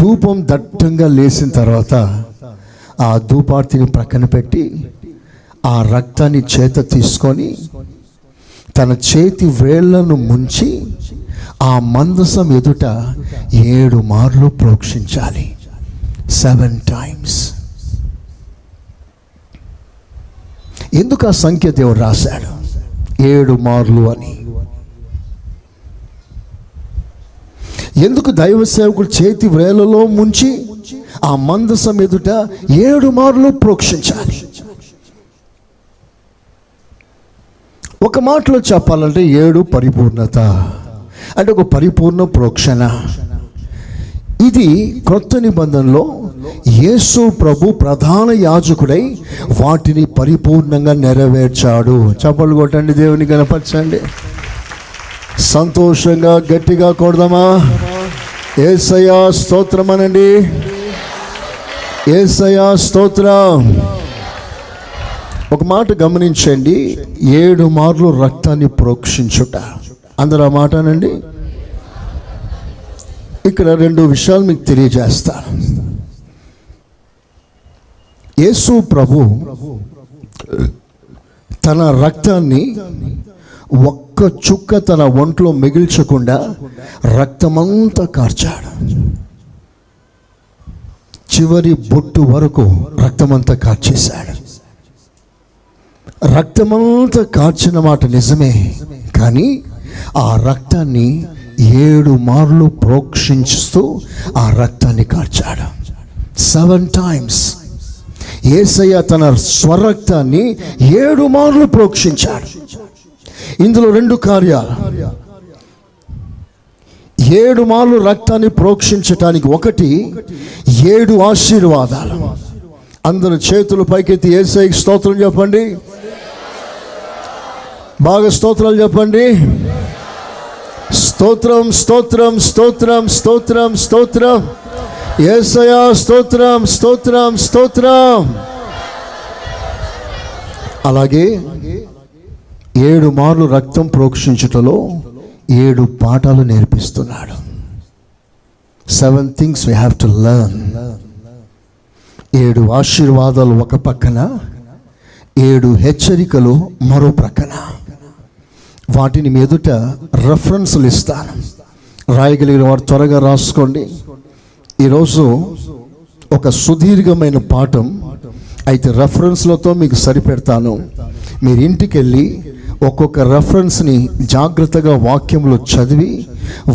ధూపం దట్టంగా లేచిన తర్వాత ఆ ధూపార్తిని ప్రక్కన పెట్టి ఆ రక్తాన్ని చేత తీసుకొని తన చేతి వేళ్ళను ముంచి ఆ మందసం ఎదుట ఏడు మార్లు ప్రోక్షించాలి. Seven times. ఎందుకు ఆ సంఖ్య దేవుడు రాశాడు? ఏడు మార్లు అని. ఎందుకు దైవ సేవకుడు చేతి వేలలో ముంచి ఆ మందసం ఎదుట ఏడు మార్లు ప్రోక్షించాలి? ఒక మాటలో చెప్పాలంటే ఏడు పరిపూర్ణత. అంటే ఒక పరిపూర్ణ ప్రోక్షణ. ఇది క్రొత్త నిబంధనలో యేసు ప్రభు ప్రధాన యాజకుడై వాటిని పరిపూర్ణంగా నెరవేర్చాడు. చప్పలు కొట్టండి దేవుని కనపరచండి సంతోషంగా గట్టిగా కొడదామా? ఏసయా స్తోత్రం అనండి. ఏసయా స్తోత్రం. ఒక మాట గమనించండి. ఏడు మార్లు రక్తాన్ని ప్రోక్షించుట. అందరూ ఆ మాట అనండి. ఇక్కడ రెండు విషయాలు మీకు తెలియజేస్తాను యేసు ప్రభు తన రక్తాన్ని ఒక్క చుక్క తన ఒంట్లో మిగిల్చకుండా రక్తమంతా కార్చాడు. చివరి బొట్టు వరకు రక్తమంతా కార్చేశాడు. రక్తమంతా కార్చిన మాట నిజమే కానీ ఆ రక్తాన్ని ఏడు మార్లు ప్రోక్షించుతూ ఆ రక్తాన్ని కార్చాడు. Seven times. ఏసయ్య తన స్వరక్తాన్ని ఏడు మార్లు ప్రోక్షించాడు. ఇందులో రెండు కార్యాలు. ఏడు మార్లు రక్తాన్ని ప్రోక్షించటానికి ఒకటి ఏడు ఆశీర్వాదాలు. అందరు చేతులు పైకెత్తి ఏసై స్తోత్రం చెప్పండి. బాగా స్తోత్రాలు చెప్పండి. స్తోత్రం స్తోత్రం స్తోత్రం స్తోత్రం స్తోత్రం. ఏసయా స్తోత్రం స్తోత్రం స్తోత్రం. అలాగే ఏడు మార్లు రక్తం ప్రోక్షించుటలో ఏడు పాఠాలు నేర్పిస్తున్నాడు. Seven things we have to learn ఏడు ఆశీర్వాదాలు ఒక పక్కన ఏడు హెచ్చరికలు మరో ప్రక్కన. వాటిని మీదుట రెఫరెన్స్లు ఇస్తాను. రాయగలిగిన వారు త్వరగా రాసుకోండి. ఈరోజు ఒక సుదీర్ఘమైన పాఠం. అయితే రెఫరెన్స్లతో మీకు సరిపెడతాను. మీరు ఇంటికి వెళ్ళి ఒక్కొక్క రెఫరెన్స్ని జాగ్రత్తగా వాక్యంలో చదివి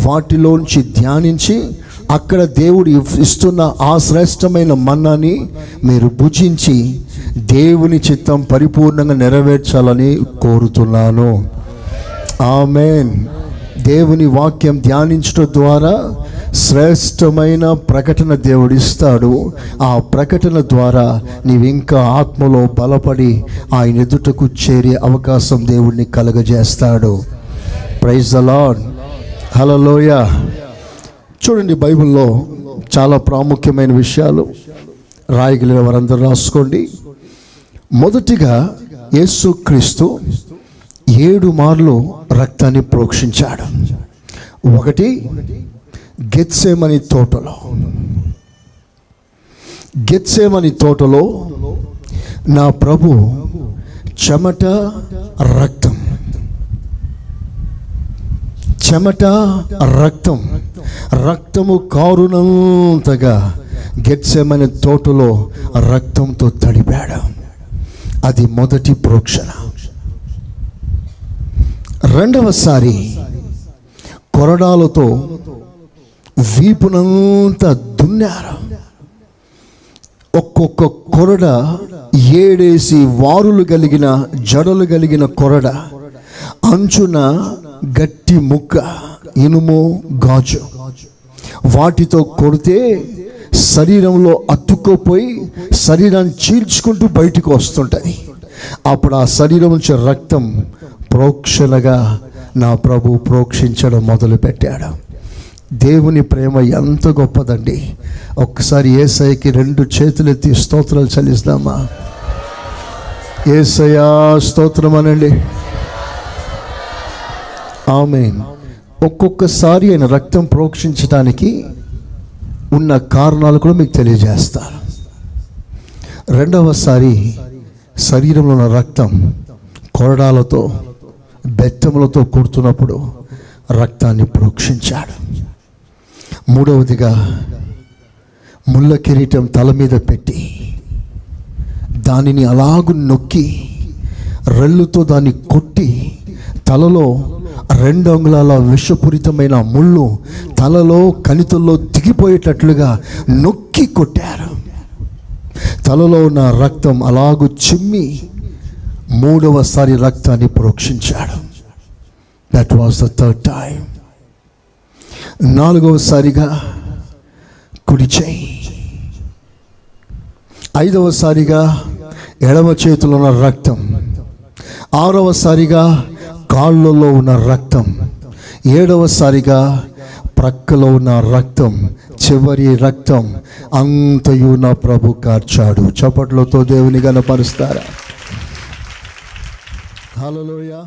వాటిలోంచి ధ్యానించి అక్కడ దేవుడు ఇస్తున్న ఆ శ్రేష్టమైన మన్నాని మీరు భుజించి దేవుని చిత్తం పరిపూర్ణంగా నెరవేర్చాలని కోరుతున్నాను. ఆమెన్. దేవుని వాక్యం ధ్యానించడం ద్వారా శ్రేష్టమైన ప్రకటన దేవుడు ఇస్తాడు ఆ ప్రకటన ద్వారా నీవు ఇంకా ఆత్మలో బలపడి ఆయన ఎదుటకు చేరే అవకాశం దేవుడిని కలగజేస్తాడు. ప్రైజ్ అలాడ్ హలలోయ చూడండి బైబిల్లో చాలా ప్రాముఖ్యమైన విషయాలు రాయగలిగిన వారందరూ రాసుకోండి. మొదటిగా యేసుక్రీస్తు ఏడు మార్లు రక్తాన్ని ప్రోక్షించాడు. ఒకటి గెత్సేమని తోటలో. గెత్సేమని తోటలో నా ప్రభు చెమట రక్తం. చెమట రక్తం. రక్తము కారునంతగా గెత్సేమని తోటలో రక్తంతో తడిపాడు. అది మొదటి ప్రోక్షణ. రెండవసారి కొరడాలతో వీపునంతా దున్నారు? ఒక్కొక్క కొరడ ఏడేసి వారులు కలిగిన జడలు కలిగిన కొరడ అంచున గట్టి ముక్క ఇనుము గాజు. వాటితో కొడితే శరీరంలో అతుక్కోపోయి శరీరాన్ని చీల్చుకుంటూ బయటకు వస్తుంటుంది. అప్పుడు ఆ శరీరం నుంచి రక్తం ప్రోక్షణగా నా ప్రభు ప్రోక్షించడం మొదలుపెట్టాడు. దేవుని ప్రేమ ఎంత గొప్పదండి. ఒక్కసారి ఏసైకి రెండు చేతులెత్తి స్తోత్రాలు చలిస్తామా ఏసయా స్తోత్రం అనండి. ఆమె ఒక్కొక్కసారి ఆయన రక్తం ప్రోక్షించడానికి ఉన్న కారణాలు కూడా మీకు తెలియజేస్తాను రెండవసారి శరీరంలో ఉన్న రక్తం కొరడాలతో బెత్తములతో కూడుతున్నప్పుడు రక్తాన్ని ప్రోక్షించాడు. మూడవదిగా ముళ్ళ కిరీటం తల మీద పెట్టి దానిని అలాగు నొక్కి రెల్లుతో దాన్ని కొట్టి తలలో రెండు అంగుళాల విషపూరితమైన ముళ్ళు తలలో కణితుల్లో దిగిపోయేటట్లుగా నొక్కి కొట్టారు. తలలో ఉన్న రక్తం అలాగు చిమ్మి మూడవసారి రక్తాన్ని ప్రోక్షించాడు. That was the third time నాలుగవసారిగా కుడి చేయి. ఐదవసారిగా ఎడమ చేతిలో ఉన్న రక్తం. ఆరవసారిగా కాళ్ళలో ఉన్న రక్తం. ఏడవసారిగా ప్రక్కలో ఉన్న రక్తం చివరి రక్తం అంతయు నా ప్రభు కార్చాడు. చప్పట్లతో దేవుని గనపరుస్తారా? హలోయ